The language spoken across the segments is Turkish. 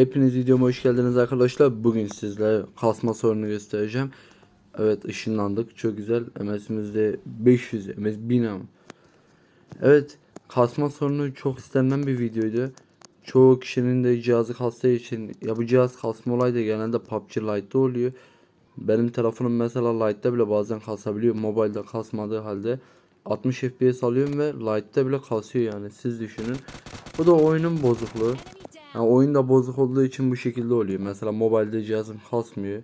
Hepiniz videoma hoş geldiniz arkadaşlar. Bugün sizlere kasma sorunu göstereceğim. Evet ışınlandık. Çok güzel. MS'imiz de 500. MS 1000 ama. Evet kasma sorunu çok istenen bir videoydu. Çoğu kişinin de cihazı kastığı için ya bu cihaz kasma olayı da genelde PUBG Lite'da oluyor. Benim telefonum mesela Lite'da bile bazen kasabiliyor. Mobile'da kasmadığı halde 60 FPS alıyorum ve Lite'da bile kasıyor yani siz düşünün. Bu da oyunun bozukluğu. Yani oyun bozuk olduğu için bu şekilde oluyor. Mesela mobilde cihazım kasmıyor.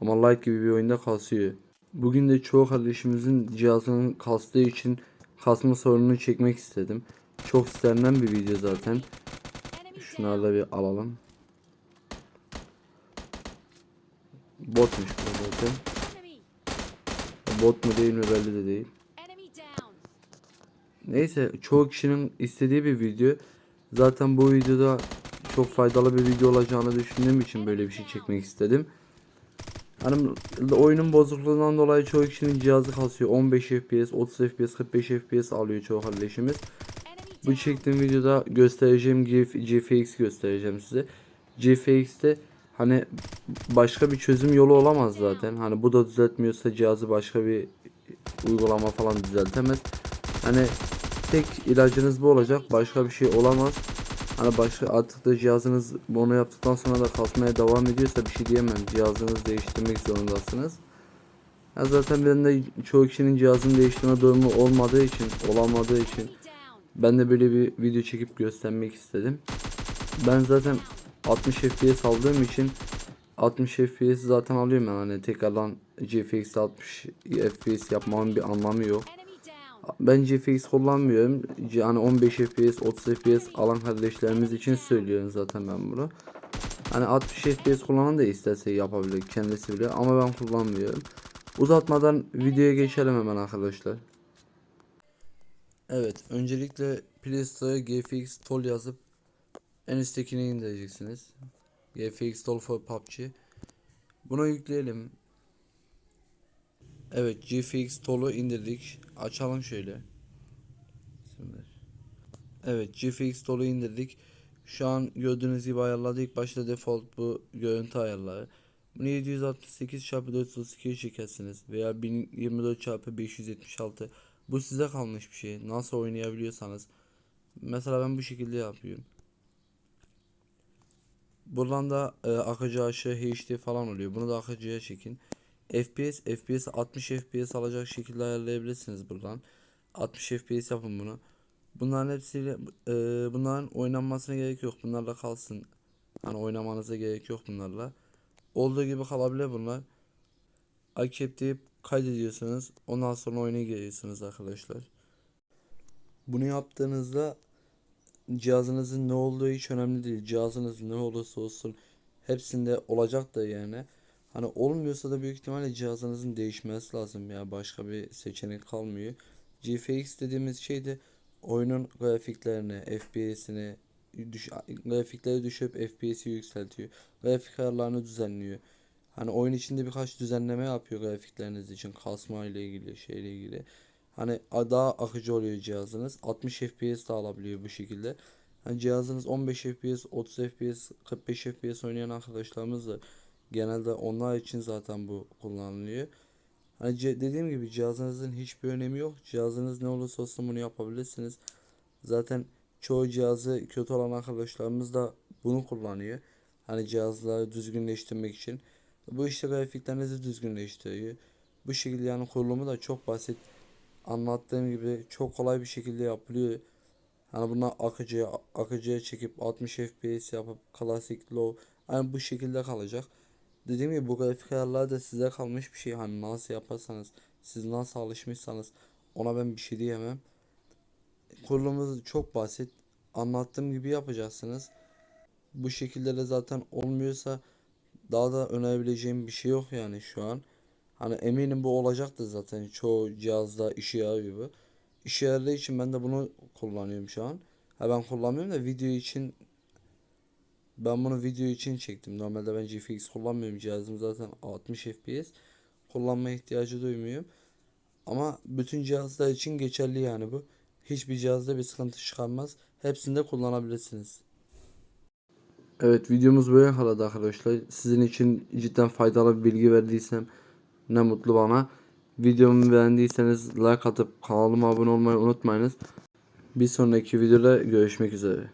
Ama Lite gibi bir oyunda kasıyor. Bugün de çoğu kardeşimizin cihazının kastığı için kasma sorununu çekmek istedim. Çok istenilen bir video zaten. Şunları da bir alalım. Botmuş bu zaten. Bot mu değil mi belli de değil. Neyse çoğu kişinin istediği bir video. Zaten bu videoda çok faydalı bir video olacağını düşündüğüm için böyle bir şey çekmek istedim. Hani oyunun bozukluğundan dolayı çoğu kişinin cihazı kasıyor. 15 FPS, 30 FPS, 45 FPS alıyor çoğu kardeşimiz. Bu çektiğim videoda göstereceğim GF, GFX göstereceğim size. GFX'te hani başka bir çözüm yolu olamaz zaten. Hani bu da düzeltmiyorsa cihazı başka bir uygulama falan düzeltemez. Hani tek ilacınız bu olacak. Başka bir şey olamaz. Hani başka artık da cihazınız bunu yaptıktan sonra da kasmaya devam ediyorsa bir şey diyemem. Cihazınızı değiştirmek zorundasınız. Ya zaten ben de çoğu kişinin cihazını değiştirme durumu olmadığı için, olamadığı için ben de böyle bir video çekip göstermek istedim. Ben zaten 60 FPS aldığım için 60 FPS zaten alıyorum yani hani tekrardan GFX 60 FPS yapmamın bir anlamı yok. Ben GFX kullanmıyorum. Yani 15 FPS, 30 FPS alan kardeşlerimiz için söylüyorum zaten ben bunu. Hani 60 FPS kullanan da isterse yapabilir kendisi bile ama ben kullanmıyorum. Uzatmadan videoya geçelim hemen arkadaşlar. Evet, öncelikle Play Store'a GFX Tool yazıp en üsttekini indireceksiniz. GFX Tool for PUBG. Bunu yükleyelim. Evet GFX Tool'u indirdik. Açalım şöyle. Evet GFX Tool'u indirdik. Şu an gördüğünüz gibi ayarladı. İlk başta default bu görüntü ayarları. Bunu 768 x 432'ye çekersiniz veya 1024 x 576. Bu size kalmış bir şey. Nasıl oynayabiliyorsanız. Mesela ben bu şekilde yapıyorum. Buradan da e, akıcı aşağı HD falan oluyor. Bunu da akıcıya çekin. FPS FPS 60 FPS alacak şekilde ayarlayabilirsiniz buradan. 60 FPS yapın bunu. Bunların hepsiyle e, bunların oynanmasına gerek yok. Bunlarla kalsın. Hani oynamanıza gerek yok bunlarla. Olduğu gibi kalabilir bunlar. Accept deyip kaydediyorsunuz. Ondan sonra oyuna giriyorsunuz arkadaşlar. Bunu yaptığınızda cihazınızın ne olduğu hiç önemli değil. Cihazınız ne olursa olsun hepsinde olacak da yani. Hani olmuyorsa da büyük ihtimalle cihazınızın değişmesi lazım ya başka bir seçenek kalmıyor. GFX dediğimiz şey de oyunun grafiklerini, FPS'ini düş grafikleri düşüp FPS'i yükseltiyor. Grafik ayarlarını düzenliyor. Hani oyun içinde birkaç düzenleme yapıyor grafikleriniz için kasma ile ilgili şeyle ilgili. Hani daha akıcı oluyor cihazınız. 60 FPS de alabiliyor bu şekilde. Hani cihazınız 15 FPS, 30 FPS, 45 FPS oynayan arkadaşlarımız da genelde onlar için zaten bu kullanılıyor. Hani dediğim gibi cihazınızın hiçbir önemi yok. Cihazınız ne olursa olsun bunu yapabilirsiniz. Zaten çoğu cihazı kötü olan arkadaşlarımız da bunu kullanıyor. Hani cihazları düzgünleştirmek için. Bu işte grafiklerinizi düzgünleştiriyor. Bu şekilde yani kurulumu da çok basit. Anlattığım gibi çok kolay bir şekilde yapılıyor. Hani buna akıcıya akıcıya çekip 60 FPS yapıp klasik low yani bu şekilde kalacak. Dediğim gibi bu grafik ayarları da size kalmış bir şey. Hani nasıl yaparsanız, siz nasıl alışmışsanız ona ben bir şey diyemem. Kurulumu çok basit. Anlattığım gibi yapacaksınız. Bu şekilde de zaten olmuyorsa daha da önerebileceğim bir şey yok yani şu an. Hani eminim bu olacaktır zaten. Çoğu cihazda işe yarıyor bu. İşe yaradığı için ben de bunu kullanıyorum şu an. Ha ben kullanmıyorum da video için ben bunu video için çektim. Normalde ben GFX kullanmıyorum. Cihazım zaten 60 FPS. Kullanma ihtiyacı duymuyorum. Ama bütün cihazlar için geçerli yani bu. Hiçbir cihazda bir sıkıntı çıkarmaz. Hepsinde kullanabilirsiniz. Evet videomuz böyle kaldı arkadaşlar. Sizin için cidden faydalı bir bilgi verdiysem ne mutlu bana. Videomu beğendiyseniz like atıp kanalıma abone olmayı unutmayınız. Bir sonraki videoda görüşmek üzere.